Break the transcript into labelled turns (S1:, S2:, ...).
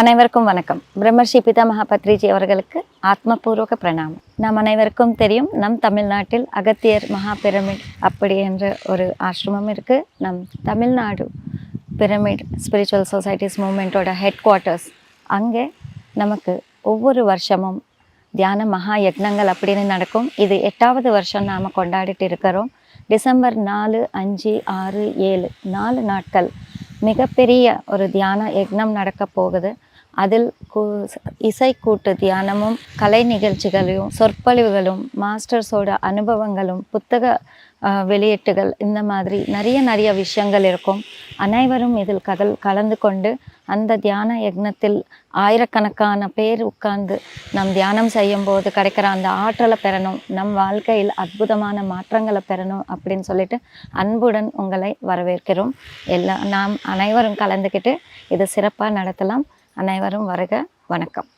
S1: அனைவருக்கும் வணக்கம். பிரம்மர்ஷி பிதாமகா பத்ரிஜி அவர்களுக்கு ஆத்மபூர்வக பிரணாமம். நாம் அனைவருக்கும் தெரியும் நம் தமிழ்நாட்டில் அகத்தியர் மகா பிரமிட் அப்படி என்ற ஒரு ஆசிரமம் இருக்குது நம் தமிழ்நாடு பிரமிட் ஸ்பிரிச்சுவல் சொசைட்டிஸ் மூமெண்ட்டோட ஹெட் குவார்ட்டர்ஸ் அங்கே நமக்கு ஒவ்வொரு வருஷமும் தியான மகா யக்னங்கள் அப்படின்னு நடக்கும். இது எட்டாவது வருஷம் நாம் கொண்டாடிட்டு இருக்கிறோம். டிசம்பர் நாலு அஞ்சு ஆறு ஏழு நாலு நாட்கள் மிகப்பெரிய ஒரு தியான யக்னம் நடக்க போகுது. அதில் கூ இசைக்கூட்டு தியானமும் கலை நிகழ்ச்சிகளையும் சொற்பொழிவுகளும் மாஸ்டர்ஸோட அனுபவங்களும் புத்தக வெளியீட்டுகள் இந்த மாதிரி நிறைய நிறைய விஷயங்கள் இருக்கும். அனைவரும் இதில் கதல் கலந்து கொண்டு அந்த தியான யக்னத்தில் ஆயிரக்கணக்கான பேர் உட்கார்ந்து நம் தியானம் செய்யும் போது கிடைக்கிற அந்த ஆற்றலை பெறணும். நம் வாழ்க்கையில் அற்புதமான மாற்றங்களை பெறணும் அப்படின்னு சொல்லிட்டு அன்புடன் உங்களை வரவேற்கிறோம். எல்லா நாம் அனைவரும் கலந்துக்கிட்டு இதை சிறப்பாக நடத்தலாம். அனைவரும் வருக வணக்கம்.